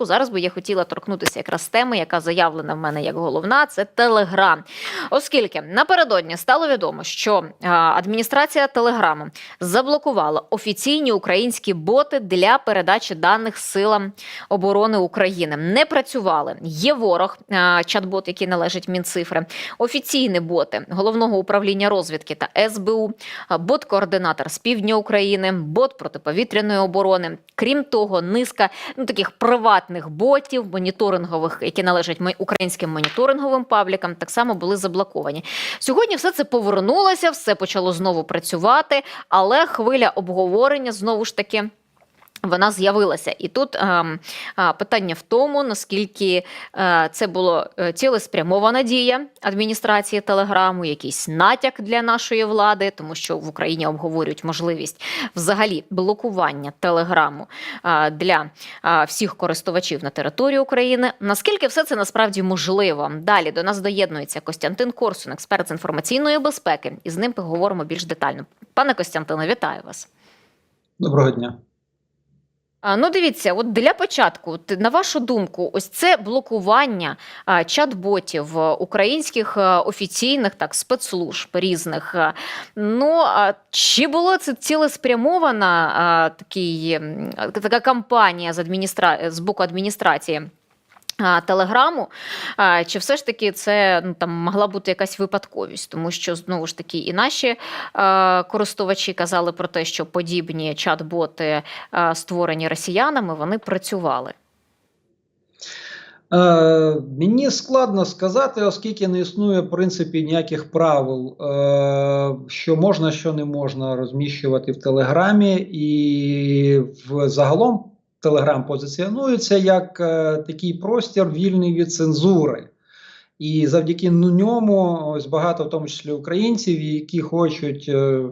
Зараз би я хотіла торкнутися якраз теми, яка заявлена в мене як головна, це Телеграм. Оскільки напередодні стало відомо, що адміністрація Телеграму заблокувала офіційні українські боти для передачі даних силам оборони України. Не працювали. Є ворог, чат-бот, який належить Мінцифри, офіційні боти головного управління розвідки та СБУ, бот-координатор з півдня України, бот протиповітряної оборони. Крім того, низка ну таких приватних ботів, моніторингових, які належать українським моніторинговим паблікам, так само були заблоковані. Сьогодні все це повернулося, все почало знову працювати, але хвиля обговорення знову ж таки. Вона з'явилася, і тут ем, а, питання в тому, наскільки е, це було е, цілеспрямована дія адміністрації Телеграму, якийсь натяк для нашої влади, тому що в Україні обговорюють можливість взагалі блокування Телеграму а, для а, всіх користувачів на території України. Наскільки все це насправді можливо? Далі до нас доєднується Костянтин Корсун, експерт з інформаційної безпеки, і з ним поговоримо більш детально. Пане Костянтине, вітаю вас. Доброго дня. Ну, дивіться, от для початку, на вашу думку, ось це блокування чат-ботів е, українських е, офіційних так спецслужб різних. е, Ну чи було це цілеспрямована такий, така кампанія з адміністра... з боку адміністрації? Телеграму, чи все ж таки це ну, там могла бути якась випадковість, тому що знову ж таки і наші е, користувачі казали про те, що подібні чат-боти, е, створені росіянами, вони працювали. Е, мені складно сказати, оскільки не існує в принципі ніяких правил, е, що можна, що не можна розміщувати в Телеграмі, і в загалом Телеграм позиціонується як е, такий простір вільний від цензури. І завдяки ньому ось багато, в тому числі українців, які хочуть е,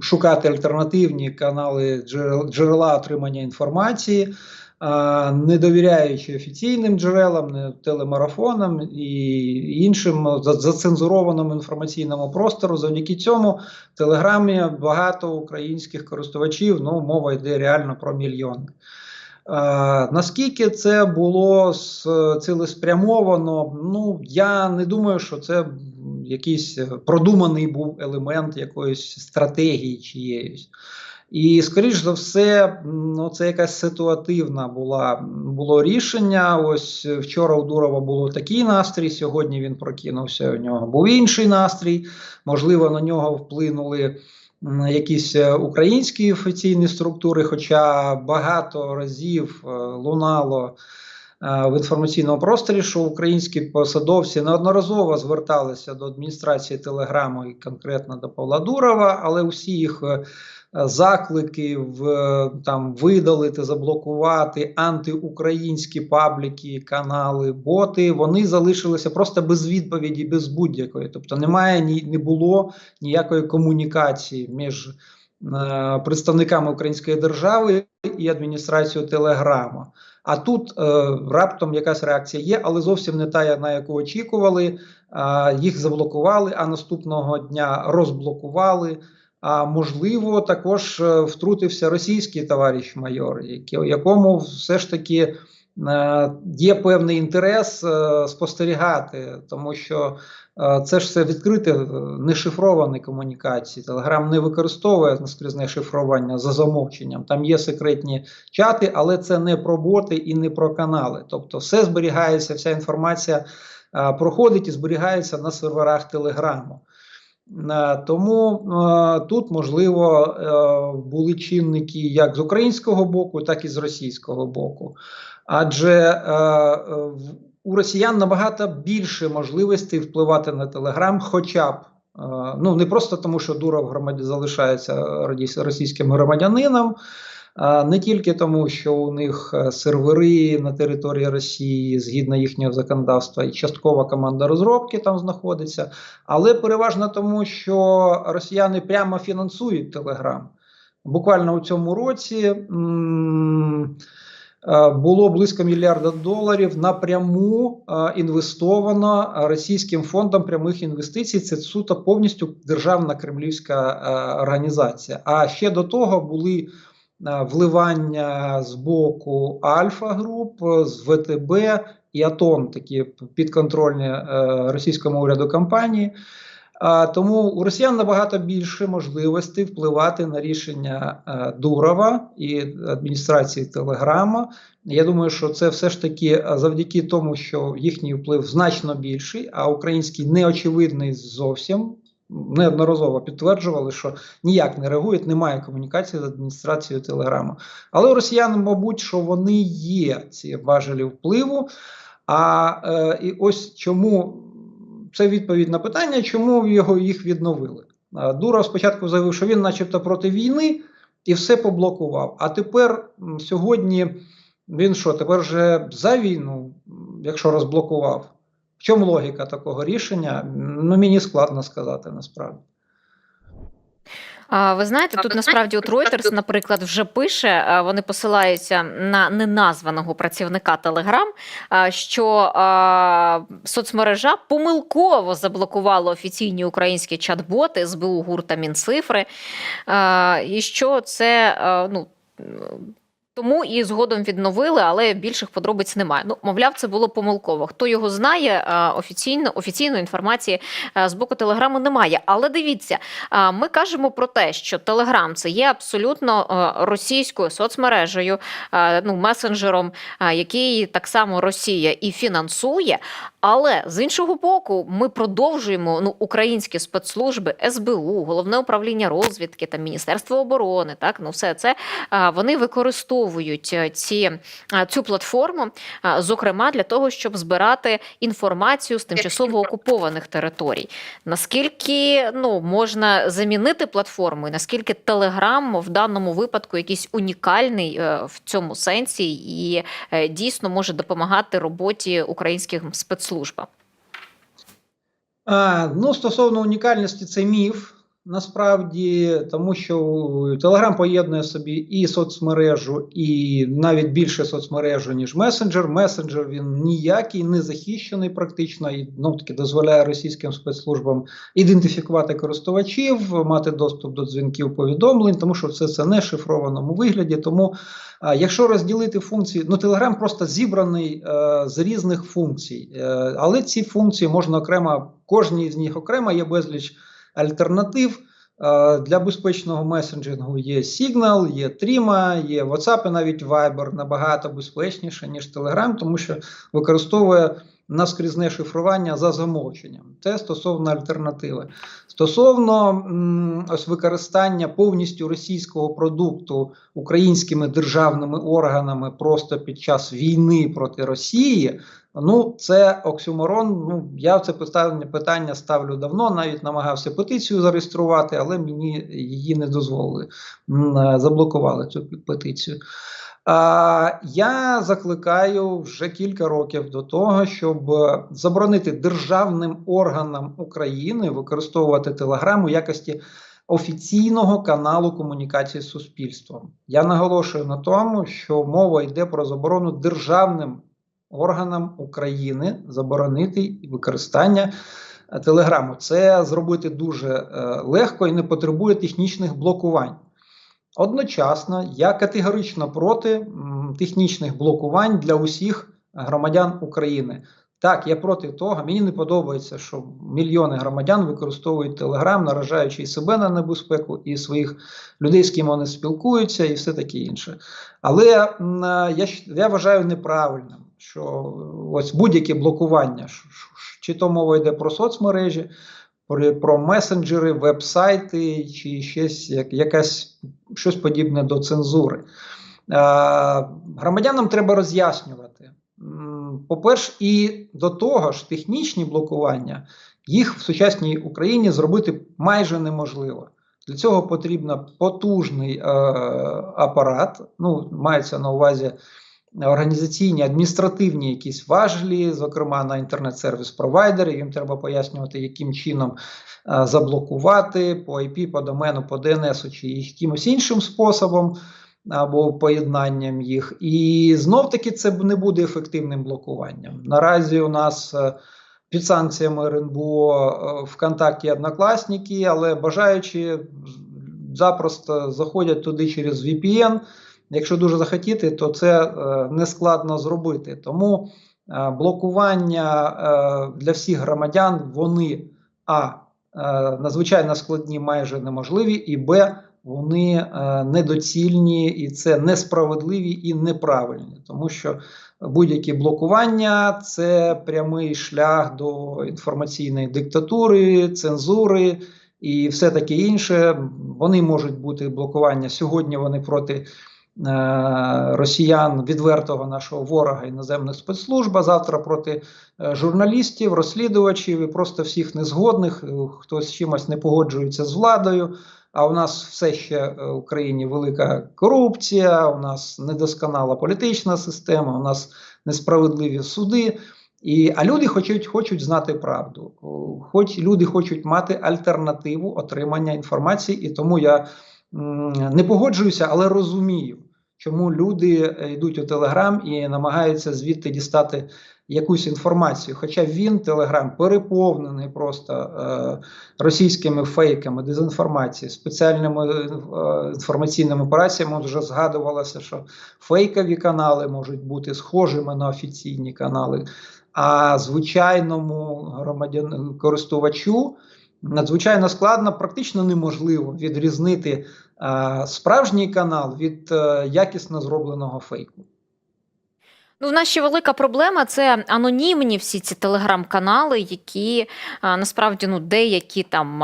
шукати альтернативні канали джерел- джерела отримання інформації, не довіряючи офіційним джерелам, телемарафонам і іншим за- зацензурованому інформаційному простору. Завдяки цьому Телеграмі багато українських користувачів. Ну, мова йде реально про мільйони. А, наскільки це було цілеспрямовано? Ну я не думаю, що це якийсь е, продуманий був елемент якоїсь стратегії чиєїсь. І, скоріш за все, ну, це якась ситуативна була було рішення. Ось вчора у Дурова було такий настрій. Сьогодні він прокинувся. У нього був інший настрій. Можливо, на нього вплинули якісь е, українські офіційні структури, хоча багато разів е, лунало в інформаційному просторі, що українські посадовці неодноразово зверталися до адміністрації Телеграму і конкретно до Павла Дурова, але усі їх е, заклики в е, там видалити, заблокувати антиукраїнські пабліки, канали, боти, вони залишилися просто без відповіді, без будь-якої. Тобто немає ні не було ніякої комунікації між е, представниками української держави і адміністрацією Телеграма. А тут е, раптом якась реакція є, але зовсім не та, на яку очікували. А, їх заблокували, а наступного дня розблокували. А можливо, також е, втрутився російський товариш майор, якому все ж таки е, є певний інтерес е, спостерігати, тому що е, це ж все відкрите, е, не шифровані комунікації. Телеграм не використовує наскрізне шифрування за замовченням. Там є секретні чати, але це не про боти і не про канали. Тобто, все зберігається, вся інформація е, проходить і зберігається на серверах Телеграму. Е, Тому е, тут можливо е, були чинники як з українського боку, так і з російського боку. Адже е, е, у росіян набагато більше можливостей впливати на Телеграм, хоча б е, ну не просто тому, що Дуров громаді залишається російським громадянином. Не тільки тому, що у них сервери на території Росії згідно їхнього законодавства, і часткова команда розробки там знаходиться, але переважно тому, що росіяни прямо фінансують Телеграм. Буквально у цьому році м, було близько мільярда доларів напряму е, інвестовано російським фондом прямих інвестицій. Це суто повністю державна кремлівська е, організація. А ще до того були вливання з боку Альфа Груп, з ВТБ і Атом, такі підконтрольні е, російському уряду компанії. Тому у росіян набагато більше можливостей впливати на рішення е, Дурова і адміністрації Телеграма. Я думаю, що це все ж таки е, завдяки тому, що їхній вплив значно більший, а український неочевидний зовсім. Неодноразово підтверджували, що ніяк не реагують, немає комунікації з адміністрацією Телеграму. Але у росіян, мабуть, що вони є ці важелі впливу. А е, і ось чому це відповідь на питання, чому його їх відновили. Дура спочатку заявив, що він, начебто, проти війни і все поблокував. А тепер сьогодні він що, тепер вже за війну, якщо розблокував. В чому логіка такого рішення? Ну, мені складно сказати насправді. А, ви знаєте, тут насправді от Reuters, наприклад, вже пише, вони посилаються на неназваного працівника Telegram, що соцмережа помилково заблокувала офіційні українські чат-боти з БУ гурта Мінцифри, і що це ну. Тому і згодом відновили, але більших подробиць немає. Ну, мовляв, це було помилково. Хто його знає, офіційно офіційної інформації з боку Телеграму немає. Але дивіться, ми кажемо про те, що Телеграм це є абсолютно російською соцмережею, ну месенджером, який так само Росія і фінансує. Але з іншого боку, ми продовжуємо ну українські спецслужби, СБУ, головне управління розвідки та Міністерство оборони. Так, ну все це вони використовують е, ці цю платформу, зокрема для того, щоб збирати інформацію з тимчасово окупованих територій. Наскільки ну можна замінити платформу, і наскільки Телеграм в даному випадку якийсь унікальний е, в цьому сенсі і е, дійсно може допомагати роботі українських спецслужб? А, ну, стосовно унікальності, це міф. Насправді, тому що Telegram поєднує собі і соцмережу, і навіть більше соцмережу, ніж месенджер. Месенджер він ніякий, не захищений практично і ну, таки дозволяє російським спецслужбам ідентифікувати користувачів, мати доступ до дзвінків повідомлень, тому що все це не шифрованому вигляді. Тому, а, якщо розділити функції, ну Telegram просто зібраний е, з різних функцій, е, але ці функції можна окремо, кожній з них окремо є безліч альтернатив. Е, Для безпечного месенджингу є Signal, є Trima, є WhatsApp і навіть Viber набагато безпечніше, ніж Telegram, тому що використовує наскрізне шифрування за замовченням. Це стосовно альтернативи. Стосовно ось використання повністю російського продукту українськими державними органами просто під час війни проти Росії. Ну, це оксюморон. Ну, я це питання, питання ставлю давно, навіть намагався петицію зареєструвати, але мені її не дозволили. Заблокували цю петицію. А, я закликаю вже кілька років до того, щоб е, заборонити державним органам України використовувати Телеграм у якості офіційного каналу комунікації з суспільством. Я наголошую на тому, що мова йде про заборону державним органам України заборонити використання е, Телеграму. Це зробити дуже е, легко і не потребує технічних блокувань. Одночасно я категорично проти технічних блокувань для усіх громадян України. Так, я проти того. Мені не подобається, що мільйони громадян використовують Телеграм, наражаючи і себе на небезпеку, і своїх людей, з ким вони спілкуються, і все таке інше. Але е, я, я вважаю неправильним, що ось будь-яке блокування, чи то мова йде про соцмережі, про, месенджери, веб-сайти, чи щось, як, якась, щось подібне до цензури. Е, громадянам треба роз'яснювати. По-перше, і до того ж, технічні блокування їх в сучасній Україні зробити майже неможливо. Для цього потрібен потужний е, апарат, ну, мається на увазі організаційні, адміністративні якісь важелі, зокрема на інтернет-сервіс провайдери. Їм треба пояснювати, яким чином е, заблокувати по IP, по домену, по DNS чи якимось іншим способом або поєднанням їх. І знов таки це не буде ефективним блокуванням. Наразі у нас. е, Під санкціями РНБО е, ВКонтакті однокласники, але бажаючи запросто заходять туди через VPN. Якщо дуже захотіти, то це е, не складно зробити. Тому е, блокування е, для всіх громадян вони а надзвичайно складні, майже неможливі, і б. Вони недоцільні і це несправедливі і неправильні, тому що будь-які блокування це прямий шлях до інформаційної диктатури, цензури і все таке інше. Вони можуть бути блокування сьогодні. Вони проти росіян відвертого нашого ворога іноземних спецслужб, а завтра проти е, журналістів, розслідувачів і просто всіх незгодних, е, хто з чимось не погоджується з владою. А у нас все ще е, в Україні велика корупція, у нас недосконала політична система, у нас несправедливі суди. І, а люди хочуть, хочуть знати правду. Хоч люди хочуть мати альтернативу отримання інформації, і тому я м, не погоджуюся, але розумію, чому люди е, йдуть у Телеграм і намагаються звідти дістати якусь інформацію. Хоча він, Телеграм, переповнений просто е, російськими фейками, дезінформацією, спеціальними е, інформаційними операціями. Вже згадувалося, що фейкові канали можуть бути схожими на офіційні канали. А звичайному громадян користувачу надзвичайно складно, практично неможливо відрізнити е, справжній канал від е, якісно зробленого фейку. Ну, в нас ще велика проблема це анонімні всі ці телеграм-канали, які насправді ну, деякі там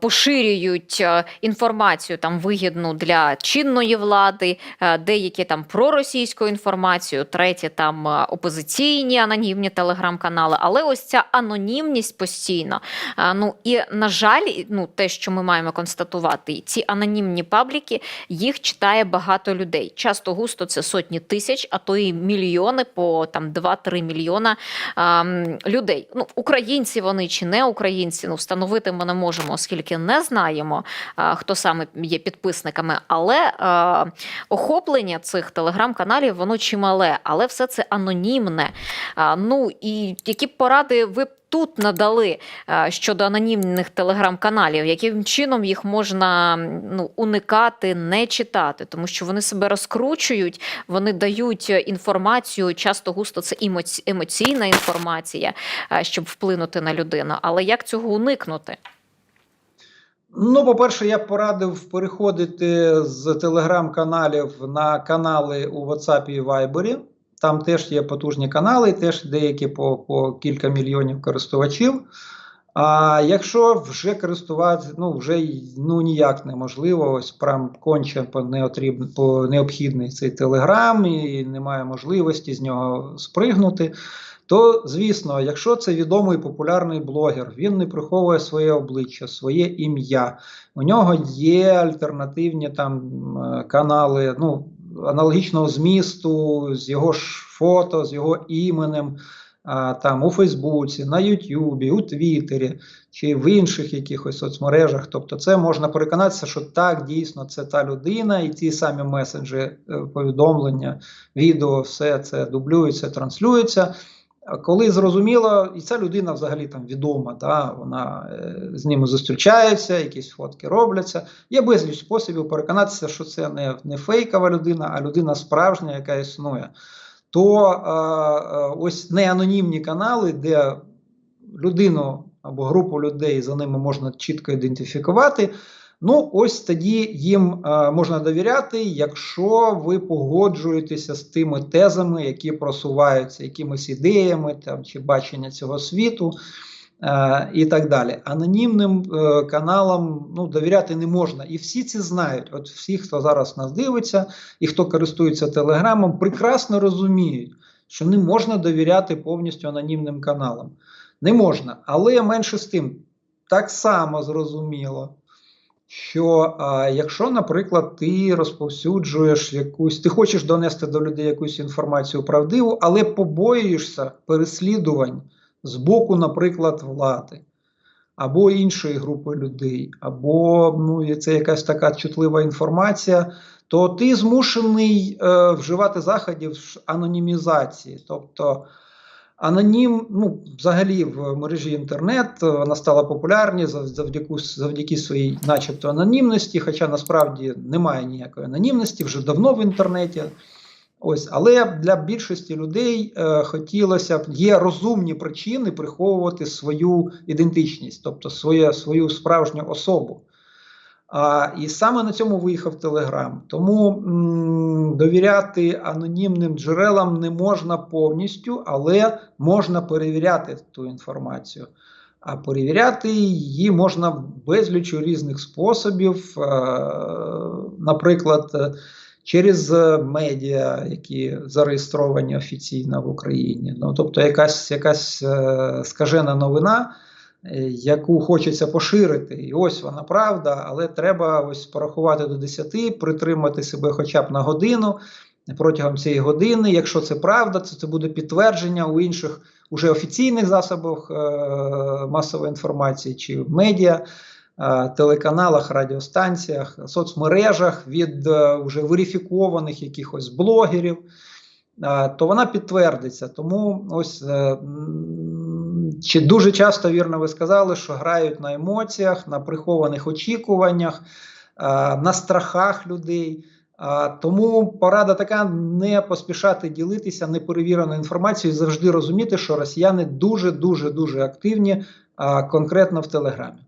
поширюють інформацію там вигідну для чинної влади, а, деякі там проросійську інформацію, треті там опозиційні анонімні телеграм-канали. Але ось ця анонімність постійно. А, ну і на жаль, ну те, що ми маємо констатувати, ці анонімні пабліки їх читає багато людей. Часто густо це сотні тисяч, а то і мільйони по там 2-3 мільйона а, людей. Ну, українці вони чи не українці, ну встановити ми не можемо, оскільки не знаємо, а, хто саме є підписниками. Але а, охоплення цих телеграм-каналів воно чимале, але все це анонімне. А, ну і які поради ви б тут надали щодо анонімних телеграм-каналів, яким чином їх можна ну, уникати, не читати, тому що вони себе розкручують, вони дають е, інформацію, часто густо це емоційна інформація, щоб вплинути на людину. Але як цього уникнути? Ну, по-перше, я б порадив переходити з телеграм-каналів на канали у WhatsApp і Viber. Там теж є потужні канали, теж деякі по, по кілька мільйонів користувачів. А якщо вже користуватися, ну вже ну ніяк неможливо, ось прям конче по необхідний цей телеграм, і немає можливості з нього спригнути. То, звісно, якщо це відомий популярний блогер, він не приховує своє обличчя, своє ім'я, у нього є альтернативні там е, канали, ну, аналогічного змісту, з його ж фото, з його іменем, там у Фейсбуці, на Ютубі, у Твіттері чи в інших якихось соцмережах. Тобто, це можна переконатися, що так дійсно це та людина, і ті самі меседжі, е, повідомлення, відео, все це дублюється, транслюється. Коли зрозуміло, і ця людина взагалі там відома, да, вона е, з ними зустрічається, якісь фотки робляться. Є безліч способів переконатися, що це не, не фейкова людина, а людина справжня, яка існує. То е, е, ось не анонімні канали, де людину або групу людей за ними можна чітко ідентифікувати. Ну, ось тоді їм е, можна довіряти, якщо ви погоджуєтеся з тими тезами, які просуваються, якимись ідеями там, чи бачення цього світу е, і так далі. Анонімним е, каналам ну, довіряти не можна. І всі це знають. От всі, хто зараз нас дивиться і хто користується телеграмом, прекрасно розуміють, що не можна довіряти повністю анонімним каналам. Не можна, але менше з тим, так само зрозуміло що а, якщо, наприклад, ти розповсюджуєш якусь, ти хочеш донести до людей якусь інформацію правдиву, але побоюєшся переслідувань з боку, наприклад, влади. Або іншої групи людей, або ну, це якась така чутлива інформація, то ти змушений е, вживати заходів анонімізації. Тобто Анонім, ну, взагалі, в мережі інтернет е, вона стала популярні зав- завдяки, завдяки своїй, начебто, анонімності, хоча насправді немає ніякої анонімності вже давно в інтернеті. Ось, але для більшості людей е, хотілося б є розумні причини приховувати свою ідентичність, тобто своє, свою справжню особу. А, і саме на цьому виїхав Телеграм. Тому м, довіряти анонімним джерелам не можна повністю, але можна перевіряти ту інформацію. А перевіряти її можна безлічу різних способів, е, наприклад, через медіа, які зареєстровані офіційно в Україні. Ну, тобто, якась, якась е, скажена новина яку хочеться поширити. І ось вона правда, але треба ось порахувати до 10, притримати себе хоча б на годину протягом цієї години. Якщо це правда, то це буде підтвердження у інших уже офіційних засобах е, масової інформації чи в медіа. е, Телеканалах, радіостанціях, соцмережах від е, вже верифікованих якихось блогерів, е, то вона підтвердиться. Тому ось е, чи дуже часто вірно ви сказали, що грають на емоціях, на прихованих очікуваннях, е, на страхах людей. Тому порада така не поспішати ділитися неперевіреною інформацією, завжди розуміти, що росіяни дуже дуже дуже активні конкретно в Телеграмі.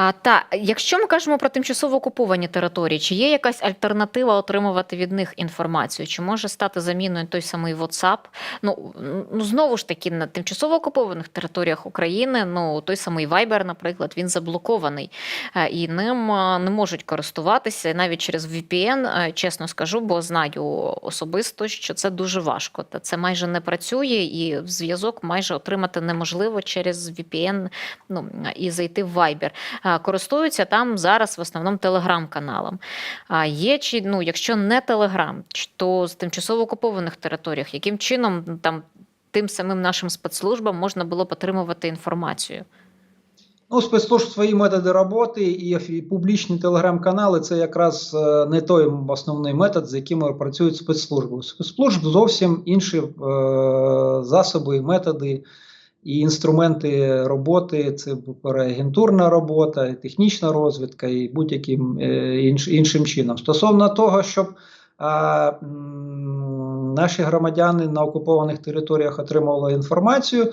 А, та якщо ми кажемо про тимчасово окуповані території, чи є якась альтернатива отримувати від них інформацію? Чи може стати заміною той самий WhatsApp? Ну, ну знову ж таки, на тимчасово окупованих територіях України, ну той самий Viber, наприклад, він заблокований е, і ним е, не можуть користуватися навіть через VPN, е, чесно скажу, бо знаю особисто, що це дуже важко. Та це майже не працює, і зв'язок майже отримати неможливо через VPN ну, і зайти в Viber. А, користуються там зараз в основному телеграм-каналом. А є чи ну, якщо не телеграм, то з тимчасово окупованих територіях, яким чином там тим самим нашим спецслужбам можна було отримувати інформацію? Ну, спецслужб свої методи роботи і публічні телеграм-канали це якраз е, не той основний метод, з якими працюють спецслужби. Спецслужб зовсім інші е, засоби, і методи і інструменти роботи. Це агентурна робота, і технічна розвідка, і будь-яким е, інш, іншим чином. Стосовно того, щоб а, наші громадяни на окупованих територіях отримували інформацію.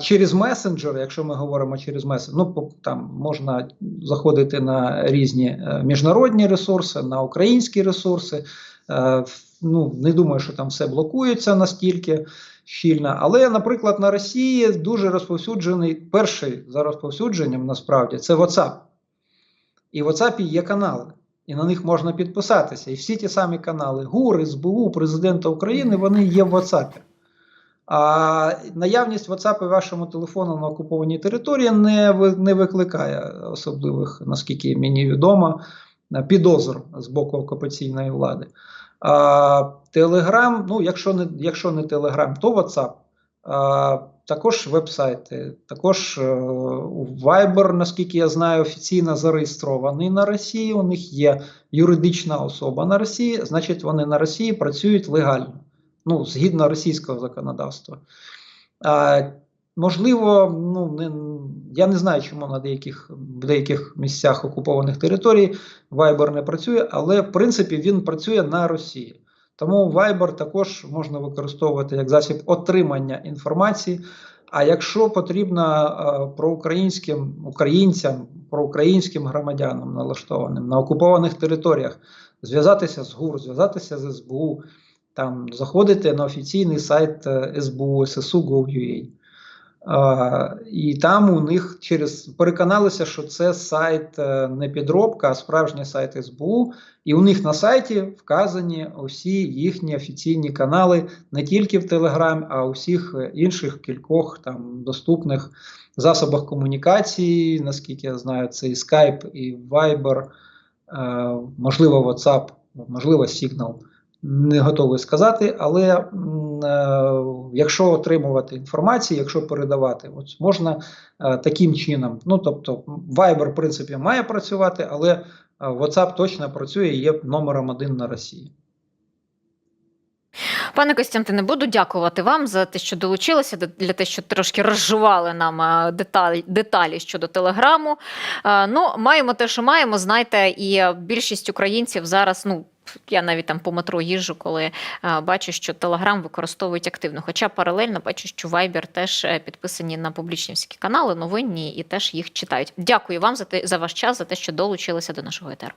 Через месенджер, якщо ми говоримо через месенджер, ну там можна заходити на різні е, міжнародні ресурси, на українські ресурси. Е, Ну не думаю, що там все блокується настільки щільно. Але, наприклад, на Росії дуже розповсюджений перший за розповсюдженням насправді це WhatsApp. І в WhatsApp є канали. І на них можна підписатися. І всі ті самі канали ГУР, СБУ, Президента України, вони є в WhatsApp. А наявність WhatsApp в вашому телефону на окупованій території не, не викликає особливих, наскільки мені відомо, підозр з боку окупаційної влади. А, Telegram, ну, якщо не, якщо не Telegram, то WhatsApp. А, також веб-сайти, також е, Viber, наскільки я знаю, офіційно зареєстрований на Росії. У них є юридична особа на Росії, значить, вони на Росії працюють легально, ну, згідно російського законодавства. А, можливо, ну, не, я не знаю, чому на деяких, в деяких місцях окупованих територій Viber не працює, але в принципі він працює на Росії. Тому Viber також можна використовувати як засіб отримання інформації. А якщо потрібно е, проукраїнським українцям, проукраїнським громадянам налаштованим на окупованих територіях зв'язатися з ГУР, зв'язатися з СБУ, там заходити на офіційний сайт е, СБУ ССУ.gov.ua. А, і там у них через переконалися, що це сайт е, не підробка, а справжній сайт СБУ. І у них на сайті вказані усі їхні офіційні канали не тільки в Телеграм, а у всіх е, інших кількох там доступних засобах комунікації. Наскільки я знаю, це і Skype, і Viber, е, можливо, WhatsApp, можливо, Signal. Не готовий сказати, але е, якщо отримувати інформацію, якщо передавати, от можна е, таким чином. Ну тобто, Viber, в принципі, має працювати, але е, WhatsApp точно працює є номером один на Росії. Пане Костянтине, буду дякувати вам за те, що долучилися, для- те, що трошки розжували нам е, деталі, деталі щодо телеграму. Е, Ну, маємо те, що маємо. Знайте, і більшість українців зараз, ну. Я навіть там по метро їжджу, коли е, бачу, що Телеграм використовують активно. Хоча паралельно бачу, що Viber теж е, підписані на публічні всі канали, новинні і теж їх читають. Дякую вам за те за ваш час, за те, що долучилися до нашого етеру.